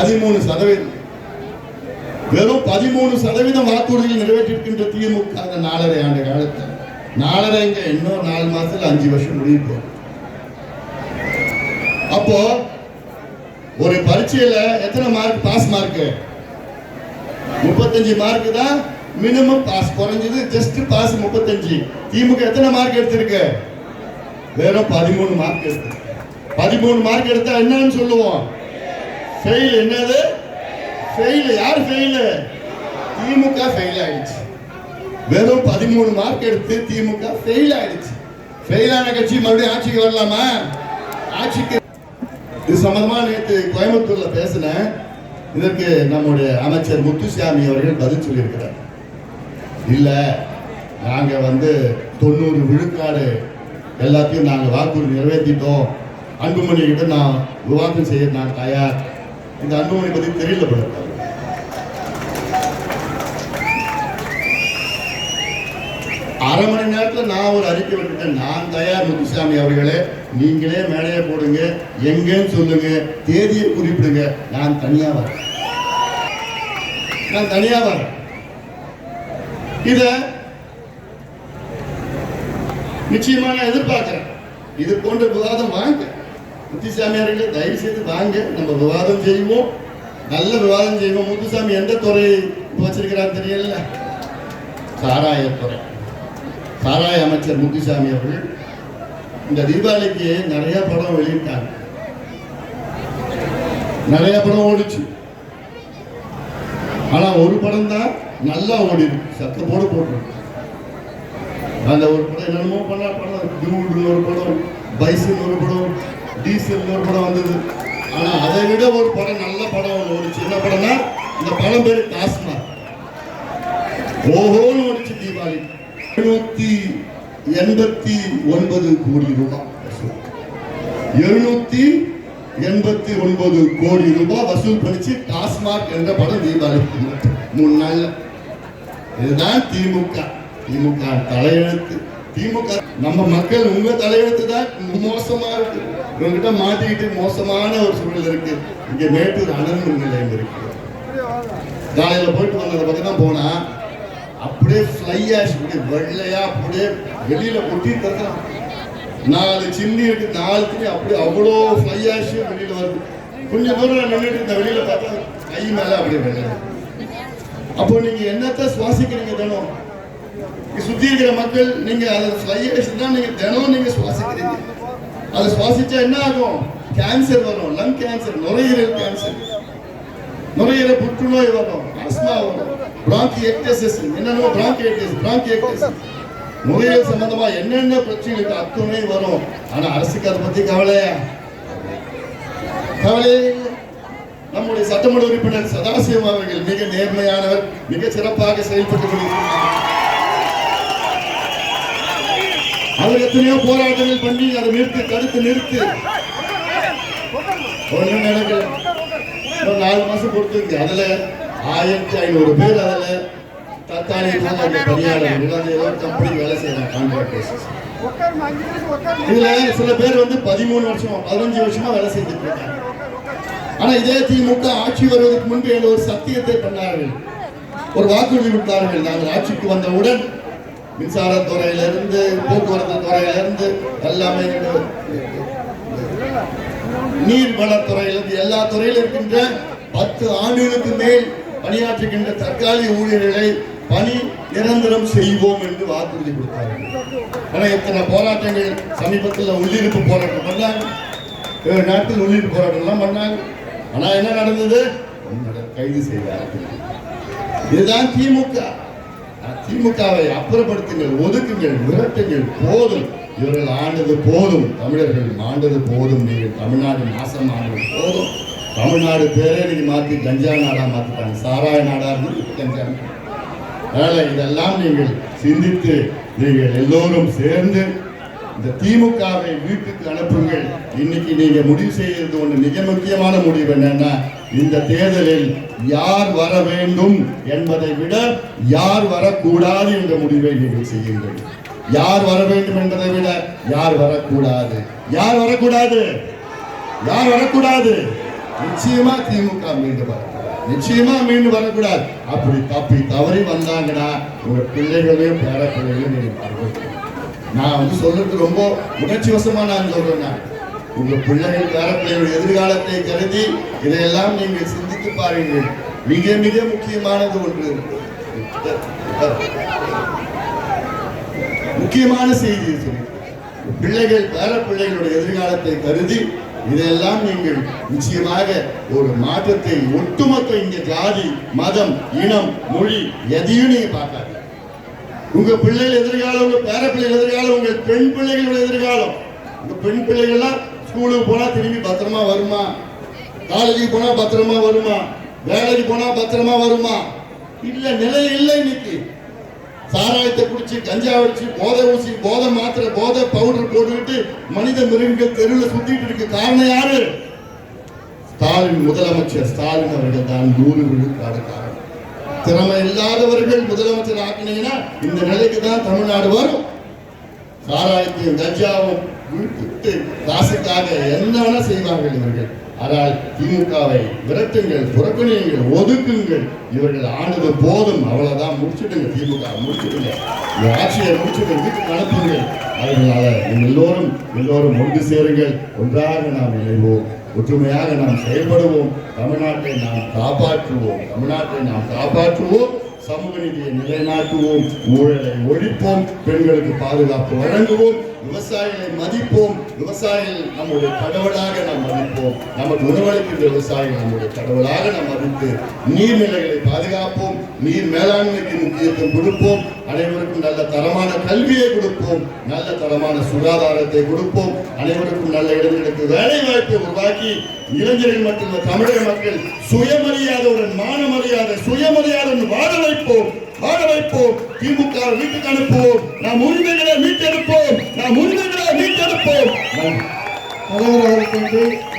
பதிமூணு சதவீதம். வெறும் பதிமூணு சதவீதம் வாக்குறுதிகள் நிறைவேற்றிருக்கின்ற திமுக அந்த நாலரை ஆண்டு காலத்தில் நாலரைங்க இன்னும் நாலு மாசத்துல அஞ்சு வருஷம் முடிவு அப்போ ஒரு பரீட்சையில எத்தனை மார்க் பாஸ் மார்க் முப்பத்தஞ்சு மார்க் தான் மினிமம் பாஸ் குறைஞ்சது ஜஸ்ட் பாஸ் முப்பத்தஞ்சு. திமுக எத்தனை மார்க் எடுத்திருக்கு? வெறும் பதிமூணு மார்க் எடுத்து பதிமூணு மார்க் எடுத்தா என்னன்னு சொல்லுவோம். ஃபெயில் என்னது? ஃபெயில் யார் ஃபெயில் திமுக ஃபெயில் ஆயிடுச்சு. வெறும் பதிமூணு மார்க் எடுத்து திமுக ஃபெயில் ஆயிடுச்சு. ஃபெயில் ஆன கட்சி மறுபடியும் ஆட்சிக்கு வரலாமா? ஆட்சிக்கு. இது சம்பந்தமா நேற்று கோயம்புத்தூர்ல பேசினேன். இதற்கு நம்முடைய அமைச்சர் முத்துசாமி அவர்கள் பதில் சொல்லியிருக்கிறார். இல்ல நாங்க வந்து தொண்ணூறு விழுக்காடு எல்லாத்தையும் நாங்க வாக்குறுதி நிறைவேற்றிட்டோம் அன்புமணி கிட்ட நான் விவாதம் செய்ய நான் தயார். இந்த அன்புமணி பத்தி தெரியல போல அரை மணி நேரத்தில் நான் ஒரு அறிக்கை விட்டுட்டேன். நான் தயார் முத்துசாமி அவர்களே நீங்களே மேடையை போடுங்க எங்கன்னு சொல்லுங்க தேதியை குறிப்பிடுங்க. நான் தனியாக வரேன். நான் தனியாக வரேன். இத நிச்சயமாக நான் எதிர்பார்க்கிறேன். இது போன்ற விவாதம் வாங்க முத்துசாமி அவர்களே தயவு செய்து வாங்க நம்ம விவாதம் செய்வோம். நல்ல விவாதம் செய்வோம். முத்துசாமி எந்த துறை வச்சிருக்கிறார் தெரியல. சாராயத்துறை சாராய அமைச்சர் முத்துசாமி அவர்கள் இந்த தீபாவளிக்கு நிறைய படம் வெளியிட்டாங்க. நிறைய படம் ஓடிச்சு. ஆனா ஒரு படம் தான் நல்லா ஓடி சத்தப்போடு போட்டிருக்கு அந்த ஒரு படம் என்னென்னமோ பண்ண படம் ஒரு படம் பைசன் ஒரு படம் டீசல் ஒரு படம் வந்தது. ஆனால் அதை விட ஒரு படம் நல்ல படம் ஒன்று ஓடிச்சு என்ன படம்னா இந்த படம் பேரு டாஸ்மாக் ஓஹோன்னு ஓடிச்சு தீபாவளி. எழுநூத்தி எண்பத்தி ஒன்பது கோடி ரூபாய் வசூல். எழுநூத்தி எண்பத்தி ஒன்பது கோடி ரூபாய் வசூல் பண்ணிச்சு டாஸ்மாக் என்ற படம் தீபாவளிக்கு மூணு நாள்ல இதுதான் திமுக. திமுக தலையெழுத்து. திமுக நம்ம மக்கள் உங்க தலையெழுத்து தான் மோசமா இருக்கு. உங்ககிட்ட மாட்டிக்கிட்டு மோசமான ஒரு சூழல் இருக்கு. இங்க மேட்டூர் அனல் நிலையம் இருக்கு. காலையில போயிட்டு வந்ததை பத்தி தான் போனா அப்படியே ஃப்ளை ஆஷ் அப்படியே வெள்ளையா அப்படியே வெளியில கொட்டி தரலாம் நாலு சின்னி இருக்கு நாலு சின்னி அப்படியே அவ்வளோ ஃப்ளை ஆஷ் வெளியில வருது. கொஞ்சம் தூரம் நின்றுட்டு இந்த வெளியில பார்த்தா கை மேல அப்படியே வெள்ளை. அப்போ நீங்க என்னத்த சுவாசிக்கிறீங்க தினம்? இங்க சுத்தி இருக்கிற மக்கள் நீங்க அதை ஃப்ளை ஆஷ் தான் நீங்க தினம் நீங்க சுவாசிக்கிறீங்க. அதை சுவாசிச்சா என்ன ஆகும்? கேன்சர் வரும் லங் கேன்சர் நுரையீரல் கேன்சர் நுரையீரல் புற்றுநோய் வரும் ஆஸ்மா வரும். பிராங்கியக்டசிஸ் என்னென்ன பிராங்கியக்டஸ் பிராங்கியக்டஸ் நுரையீரல் சம்பந்தமா என்னென்ன பிரச்சனைகளுக்கு அத்துணை வரும்? ஆனா அரசுக்கு அதை பத்தி கவலையா கவலையே இல்லை. நம்முடைய சட்டமன்ற உறுப்பினர் சதாசிவம் அவர்கள் மிக நேர்மையானவர் மிக சிறப்பாக செயல்பட்டு கொண்டிருக்கிறார். அவர் எத்தனையோ போராட்டங்கள் பண்ணி அதை நிறுத்து தடுத்து நிறுத்து. ஒண்ணும் நடக்கல ஒரு நாலு மாசம் கொடுத்துருக்கு. அதுல ஆயிரத்தி ஐநூறு பேர் அதுல தற்காலிகமாக அந்த பணியாளர்கள் கம்பெனி வேலை செய்யறாங்க கான்ட்ராக்ட் பேசிஸ் இதுல சில பேர் வந்து பதிமூணு வருஷம் பதினஞ்சு வருஷமா வேலை செய்துட்டு இருக்காங்க. ஆனா இதே திமுக ஆட்சி வருவதற்கு முன்பு என்ற ஒரு சத்தியத்தை பண்ணார்கள். ஒரு வாக்குறுதி விட்டார்கள் நாங்கள் ஆட்சிக்கு வந்தவுடன் மின்சாரத்துறையிலிருந்து போக்குவரத்து துறையிலிருந்து எல்லாமே நீர் வளத்துறையிலிருந்து எல்லா துறையிலும் இருக்கின்ற பத்து ஆண்டுகளுக்கு மேல் பணியாற்றுகின்ற தற்காலிக ஊழியர்களை பணி நிரந்தரம் செய்வோம் என்று வாக்குறுதி கொடுத்தார்கள். ஆனால் எத்தனை போராட்டங்கள் சமீபத்தில் உள்ளிருப்பு போராட்டம் பண்ணாங்க. ஏழு நாட்கள் உள்ளிருப்பு போராட்டம் எல்லாம் பண்ணாங்க. ஆனால் என்ன நடந்தது? கைது செய்தார்கள். இதுதான் திமுக. திமுகவை அப்புறப்படுத்துங்கள் ஒதுக்குங்கள் விரட்டுங்கள் போதும். இவர்கள் ஆண்டது போதும். தமிழர்கள் ஆண்டது போதும். நீங்கள் தமிழ்நாடு நாசமானது போதும். தமிழ்நாடு பேரே நீங்க மாத்தி கஞ்சா நாடா மாத்திட்டாங்க சாராய நாடா இருந்து கஞ்சா நாடு. இதெல்லாம் நீங்கள் சிந்தித்து நீங்கள் எல்லோரும் சேர்ந்து இந்த திமுகவை வீட்டுக்கு அனுப்புங்கள். இன்னைக்கு நீங்க முடிவு செய்யறது ஒன்று மிக முக்கியமான முடிவு என்னன்னா இந்த தேர்தலில் யார் வர வேண்டும் என்பதை விட யார் வரக்கூடாது என்ற முடிவை நீங்கள் செய்யுங்கள். யார் வர வேண்டும் என்பதை விட யார் வரக்கூடாது. யார் வரக்கூடாது? யார் வரக்கூடாது? நிச்சயமா திமுக மீண்டு வர நிச்சயமா மீண்டு வரக்கூடாது. அப்படி தப்பி தவறி வந்தாங்கன்னா உங்க பிள்ளைகளையும் பேர பிள்ளைகளையும் நீங்க நான் வந்து சொல்றது ரொம்ப உணர்ச்சி வசமா நான் சொல்றேன் நான். உங்க பிள்ளைகள் பேர எதிர்காலத்தை கருதி இதையெல்லாம் நீங்கள் சிந்தித்து பாருங்கள். மிக மிக முக்கியமானது ஒன்று. முக்கியமான செய்தி பிள்ளைகள் பேர பிள்ளைகளுடைய எதிர்காலத்தை கருதி இதையெல்லாம் நீங்கள் நிச்சயமாக ஒரு மாற்றத்தை ஒட்டுமொத்த இங்க ஜாதி மதம் இனம் மொழி எதையும் நீங்க பார்க்காது. உங்க பிள்ளைகள் எதிர்காலம் உங்க பேர பிள்ளைகள் எதிர்காலம் உங்க பெண் பிள்ளைகளோட எதிர்காலம். உங்க பெண் பிள்ளைகள்லாம் ஸ்கூலுக்கு போனா திரும்பி பத்திரமா வருமா? காலேஜுக்கு போனா பத்திரமா வருமா? வேலைக்கு போனா பத்திரமா வருமா? இல்ல நிலை இல்லை இன்னைக்கு. சாராயத்தை குடிச்சு கஞ்சா வச்சு போதை ஊசி போதை மாத்திரை போதை பவுடர் போட்டுக்கிட்டு மனித மிருகங்கள் தெருவில் சுத்திட்டு இருக்கு. காரணம் யாரு? ஸ்டாலின் முதலமைச்சர். ஸ்டாலின் அவர்கள் தான் நூறு விழுக்காடு காரணம். திறமை இல்லாதவர்கள் முதலமைச்சர் ஆக்கினீங்கன்னா இந்த நிலைக்கு தான் தமிழ்நாடு வரும். சாராயத்தையும் கஞ்சாவும் காசுக்காக என்ன வேணா செய்வார்கள் இவர்கள்? ஆனால் திமுகவை விரட்டுங்கள் புறக்கணியுங்கள் ஒதுக்குங்கள். இவர்கள் ஆனது போதும். அவ்வளவுதான். முடிச்சுடுங்க திமுக முடிச்சுடுங்க. இந்த ஆட்சியை முடிச்சுட்டு வீட்டுக்கு அனுப்புங்கள். அதனால நீங்கள் எல்லோரும் எல்லோரும் ஒன்று சேருங்கள். ஒன்றாக நாம் இணைவோம். ஒற்றுமையாக நாம் செயல்படுவோம். தமிழ்நாட்டை நாம் காப்பாற்றுவோம். தமிழ்நாட்டை நாம் காப்பாற்றுவோம். சமூக நீதியை நிலைநாட்டுவோம். ஊழலை ஒழிப்போம். பெண்களுக்கு பாதுகாப்பு வழங்குவோம். விவசாயிகளை மதிப்போம். விவசாயிகள் நம்முடைய கடவுளாக நாம் மதிப்போம். நமக்கு உணவளிக்கின்ற விவசாயிகள் நம்முடைய கடவுளாக நாம் மதித்து நீர்நிலைகளை பாதுகாப்போம். நீர் மேலாண்மைக்கு முக்கியத்துவம் கொடுப்போம். அனைவருக்கும் நல்ல தரமான கல்வியை கொடுப்போம். நல்ல தரமான சுகாதாரத்தை கொடுப்போம். அனைவருக்கும் நல்ல இடங்களுக்கு வேலை வாய்ப்பை உருவாக்கி இளைஞர்கள் மற்றும் தமிழக மக்கள் சுயமரியாதையுடன் மானமரியாதை சுயமரியாதையுடன் வாழ வைப்போம். வாழ வைப்போம். திமுக வீட்டுக்கு அனுப்புவோம். நாம் உரிமைகளை மீட்டெடுப்போம். நாம் உரிமைகளை மீட்டெடுப்போம். தலைவர் அவர்களுக்கு